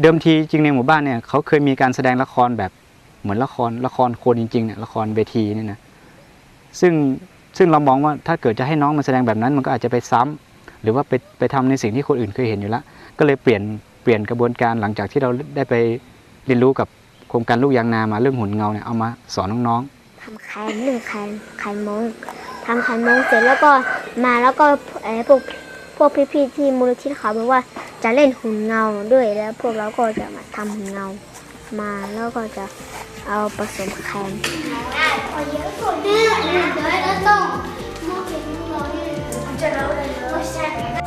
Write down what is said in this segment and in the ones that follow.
เดิมทีจริงในหมู่บ้านเนี่ยเขาเคยมีการแสดงละครแบบเหมือนละครละครคนจริงๆเนี่ยละครเวทีเนี่ยนะซึ่งซึ่งเรามองว่าถ้าเกิดจะให้น้องมาแสดงแบบนั้นมันก็อาจจะไปซ้ำหรือว่าไปไปทำในสิ่งที่คนอื่นเคยเห็นอยู่แล้ว ก็เลยเปลี่ยนเปลี่ยนกระบวนการหลังจากที่เราได้ไปเรียนรู้กับโครงการลูกยางนามาเรื่องหุ่นเงาเนี่ยเอามาสอนน้องๆทำไข่หนึ่งไข่ไข่มงทำไข่มงเสร็จแล้วก็มาแล้วก็เอ่อพวก พวกพี่ๆที่มูลนิธิเขาบอกว่าจะเล่นหุ่นเงาด้วยแล้วพวกเราก็จะมาทำหุ่นเงามาแล้วก็จะเอาผสมแคม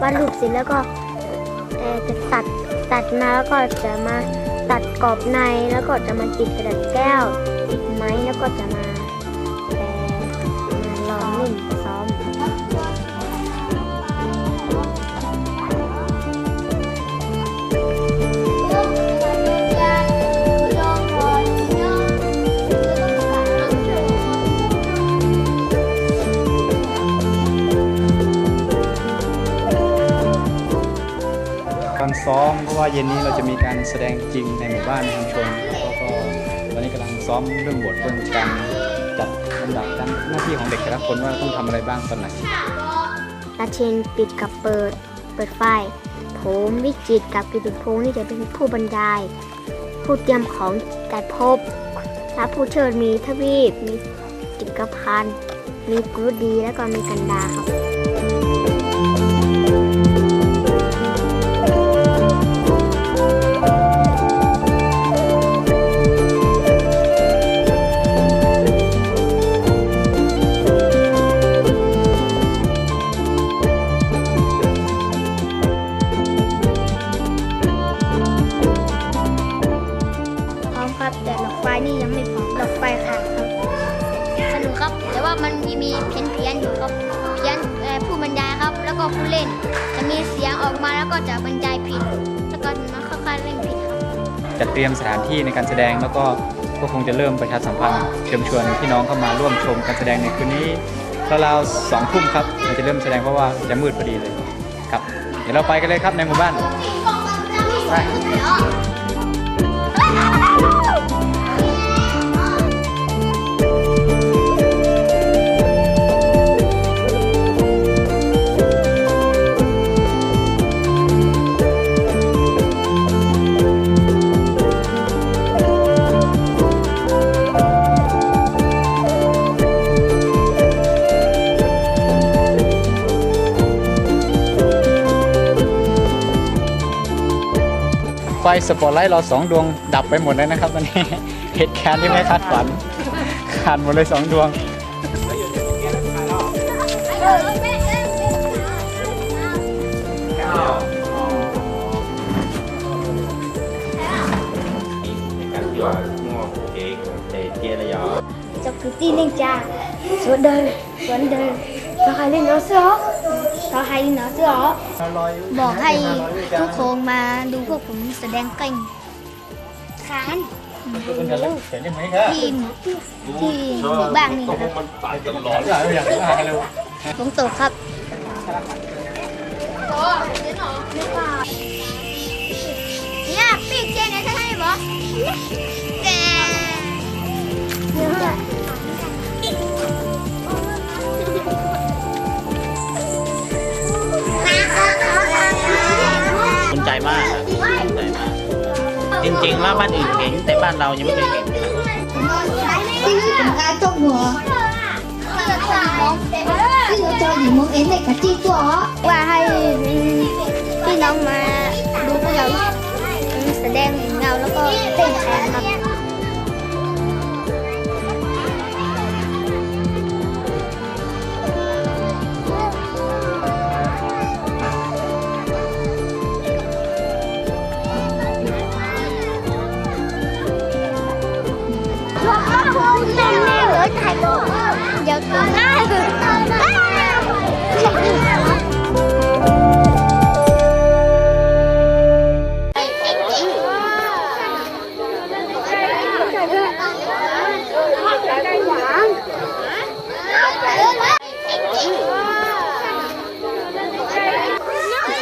วาดรูปเสร็จแล้วก็จะตัดตัดมาแล้วก็จะมาตัดกรอบในแล้วก็จะมาติดกระดาษแก้วติดไม้แล้วก็จะมา ซ้อมเพราะว่าเย็นนี้เราจะมีการแสดงจริงในหมู่บ้านในชุมชนแล้วก็ตอนนี้กำลังซ้อมเรื่องบทเรื่องการจัดลำดับการหน้าที่ของเด็กแต่ละคนว่าต้องทำอะไรบ้างตอนไหนตาเชนปิดกับเปิด เปิดไฟ ผมวิจิตกับกิติพงศ์นี่จะเป็นผู้บรรยาย ผู้เตรียมของจัดพบและผู้เชิญมีทวีปมีจิกพันธ์มีกรุดีแล้วก็มีกันดาครับ ก็ผู้เล่น จะมีเสียงออกมาแล้วก็จะบรรยายผิด แล้วก็มันค่อยๆเล่นผิดครับจัดเตรียมสถานที่ในการแสดงแล้วก็ก็คงจะเริ่มประชาสัมพันธ์เชิญชวนพี่น้องเข้ามาร่วมชมการแสดงในคืนนี้ราวๆสองทุ่มครับเราจะเริ่มแสดงเพราะว่าจะมืดพอดีเลยครับ เดี๋ยวเราไปกันเลยครับในหมู่บ้านไป ไฟสปอตไลท์เราสองดวงดับไปหมดเลยนะครับตอนนี้ เหตุการณ์ที่ไม่คาดฝันขาดหมดเลยสองดวง 感觉我给给接了呀。 จ ะคือตีนิงจ้าสวนเดินสวนเดินเราใครเล่นน้องเสือเราใครเล่นน้องเสือบอกให้ทุกคนมาดูพวกผมแสดงเก่งขานทีมที่หมู่บ้านนี่นะครับผมตกครับเนี่ยปีกเจนเนี่ยใช่ไหมบอ จริงๆแล้วบ้านอื่นเก่งแต่บ้านเรายังไม่เคยเห็นครับ cái trong mùa cái người cho gì muốn ến này cả chi của ว่าให้พี่น้องมาดูพวกเราแสดงเงาแล้วก็เต้นแทนครับ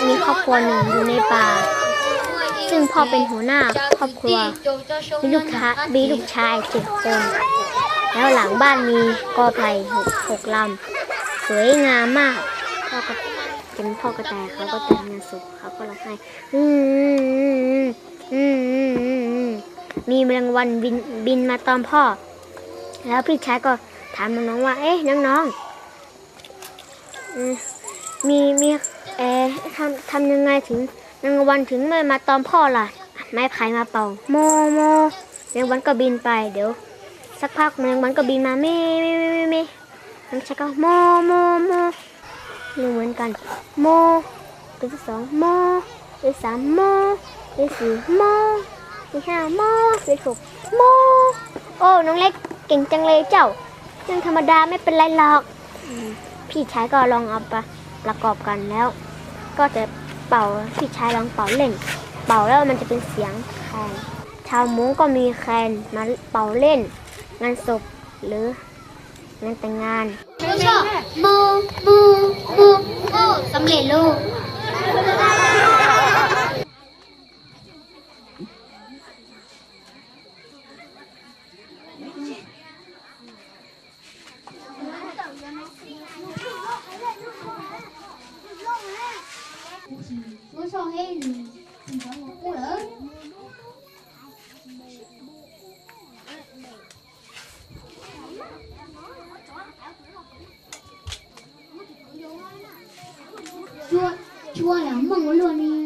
มีครอบครัวหนึ่งอยู่ในป่า ซึ่งพ่อเป็นหัวหน้าครอบครัว มีลูกชามีลูกชายเจ็ดคน แล้วหลังบ้านมีกอไผ่หกหกลำสวยงามมากพ่อก็เป็นพ่อกระต่ายเขาก็แต่งงานศพเขาก็ร้องไห้อืมอืมอืมอืมมีแมลงวันบินบินมาตอมพ่อ แล้วพี่ชายก็ถามน้องว่า เอ๊ะน้องๆมีมีเอ๊ะทำทำยังไงถึงแมลงวันถึงไม่มาตอมพ่อล่ะ ไม้ไผ่มาเป่า โมโมแมลงวันก็บินไปเดี๋ยว สักพักแมลงวันก็บินมาเม่เม่เม่เม่เม่น้องชายก็โมโมโมนึ่เหมือนกันโมตัวที่สองโมตัวสามโมตัวสี่โมตัวห้าโมตัวหกโมโอ้น้องเล็กเก่งจังเลยเจ้าเรื่องธรรมดาไม่เป็นไรหรอก พี่ชายก็ลองเอาไปประกอบกันแล้ว ก็จะเป่าพี่ชายลองเป่าเล่น เป่าแล้วมันจะเป็นเสียงแคนชาวมุ้งก็มีแคนมาเป่าเล่น งานศพหรืองานแต่งงานบูบูบูบูสำเร็จลูก Bộ đồ.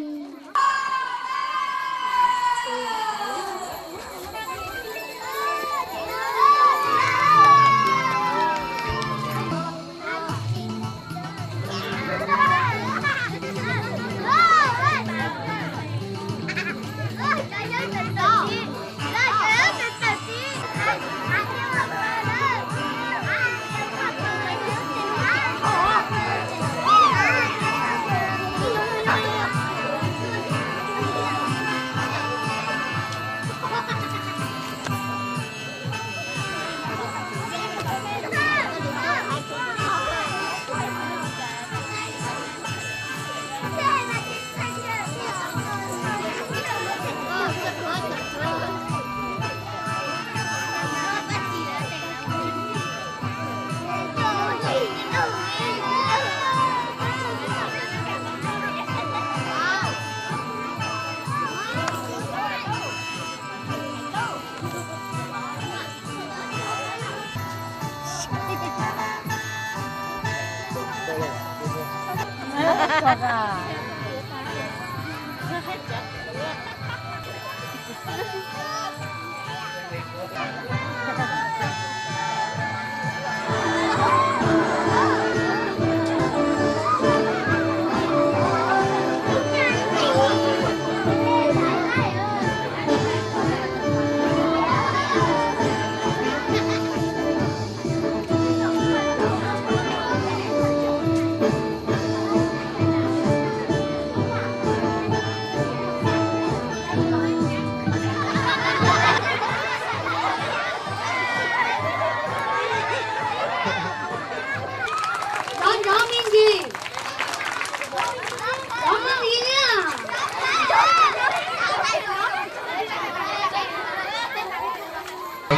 Đi ร้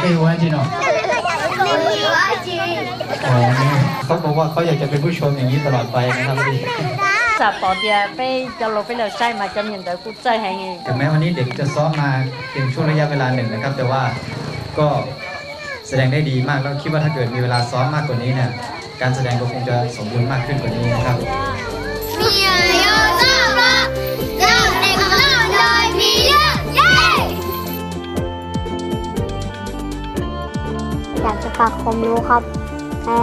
ไม่รู้ว่าจริงเหรออ๋อเขาบอกว่าเขาอยากจะเป็นผู้ชมอย่างนี้ตลอดไปนะครับพี่จะปอเดียไปจะลงไปเลยใช่มาจะเหมือนเดิมกูใจแหงเองถึงแม้วันนี้เด็กจะซ้อมมาเพียงช่วงระยะเวลาหนึ่งนะครับ แต่ว่าก็แสดงได้ดีมากแล้วคิดว่าถ้าเกิดมีเวลาซ้อมมากกว่านี้เนี่ยการแสดงก็คงจะสมบูรณ์มากขึ้นกว่านี้นะครับ อยากจะฝากความรู้ครับแต่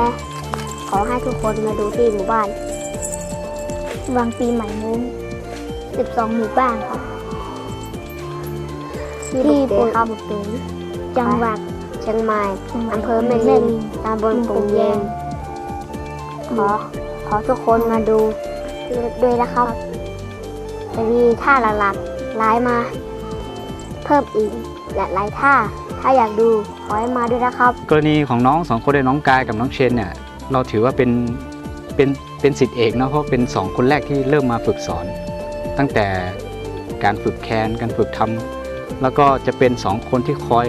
ขอให้ทุกคนมาดูที่หมู่บ้านวังปีใหม่นู้น12 หมู่บ้านครับ ที่ปุครับตึงจังหวัดเชียงใหม่อำเภอแม่ริมตำบลปุ่งแยงขอขอทุกคนมาดูด้วยนะครับจะมีท่าหลักๆหลายมา เพิ่มอีกและหลายท่า ถ้าอยากดูขอให้มาด้วยนะครับ กรณีของน้องสองคนเลยน้องกายกับน้องเชนเนี่ยเราถือว่าเป็นเป็นเป็นสิทธิเอกเนาะเพราะเป็นสองคนแรกที่เริ่มมาฝึกสอน ตั้งแต่การฝึกแคนการฝึกทำแล้วก็จะเป็นสองคนที่คอย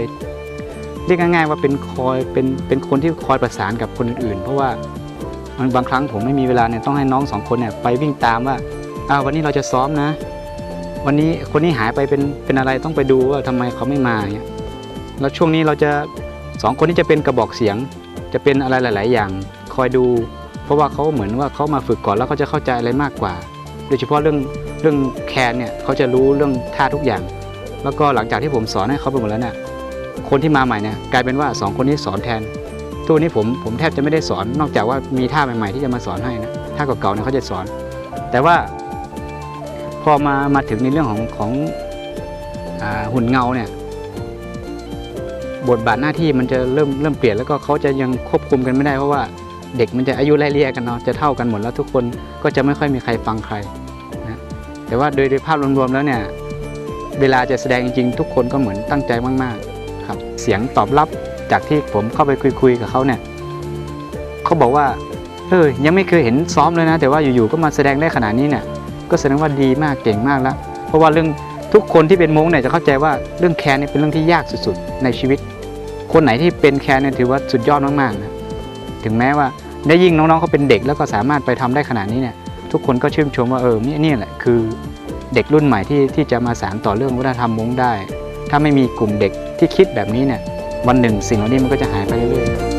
เรียกง่ายๆว่าเป็นคอยเป็นเป็นคนที่คอยประสานกับคนอื่นๆเพราะว่ามันบางครั้งผมไม่มีเวลาเนี่ยต้องให้น้องสองคนเนี่ยไปวิ่งตามว่าอ้าววันนี้เราจะซ้อมนะ วันนี้คนนี้หายไปเป็นเป็นอะไรต้องไปดูว่าทำไมเขาไม่มาเงี้ย แล้วช่วงนี้เราจะสองคนนี้จะเป็นกระบอกเสียง จะเป็นอะไรหลาย ๆ อย่างคอยดู เพราะว่าเขาเหมือนว่าเขามาฝึกก่อนแล้วเขาจะเข้าใจอะไรมากกว่า โดยเฉพาะเรื่องเรื่องแคนเนี่ยเขาจะรู้เรื่องท่าทุกอย่าง แล้วก็หลังจากที่ผมสอนให้เขาไปหมดแล้วเนี่ยคนที่มาใหม่เนี่ยกลายเป็นว่าสองคนนี้สอนแทนทุกวันนี้ผมผมแทบจะไม่ได้สอนนอกจากว่ามีท่าใหม่ ๆ ที่จะมาสอนให้นะท่าเก่าๆเนี่ยเขาจะสอน แต่ว่าพอมามาถึงในเรื่องของของอหุ่นเงาเนี่ย บทบาทหน้าที่มันจะเริ่มเริ่มเปลี่ยนแล้วก็เขาจะยังควบคุมกันไม่ได้เพราะว่าเด็กมันจะอายุไล่เลี่ยกันเนาะจะเท่ากันหมดแล้วทุกคนก็จะไม่ค่อยมีใครฟังใครนะแต่ว่าโดยโดยภาพรวมๆแล้วเนี่ยเวลาจะแสดงจริงๆทุกคนก็เหมือนตั้งใจมากๆครับเสียงตอบรับจากที่ผมเข้าไปคุยๆกับเขาเนี่ยเขาบอกว่าเออยังไม่เคยเห็นซ้อมเลยนะ แต่ว่าอยู่ๆก็มาแสดงได้ขนาดนี้เนี่ยก็แสดงว่าดีมากเก่งมากแล้ว เพราะว่าเรื่องทุกคนที่เป็นม้งเนี่ยจะเข้าใจว่าเรื่องแคนนี่เป็นเรื่องที่ยากสุดๆในชีวิต คนไหนที่เป็นแคนเนี่ยถือว่าสุดยอดมากๆนะถึงแม้ว่าได้ยิ่งน้องๆเขาเป็นเด็กแล้วก็สามารถไปทำได้ขนาดนี้เนี่ยทุกคนก็ชื่นชมว่าเออนี่นี่แหละคือเด็กรุ่นใหม่ที่ที่จะมาสานต่อเรื่องวัฒนธรรมม้งได้ ถ้าไม่มีกลุ่มเด็กที่คิดแบบนี้เนี่ยวันหนึ่งสิ่งเหล่านี้มันก็จะหายไปเรื่อยๆ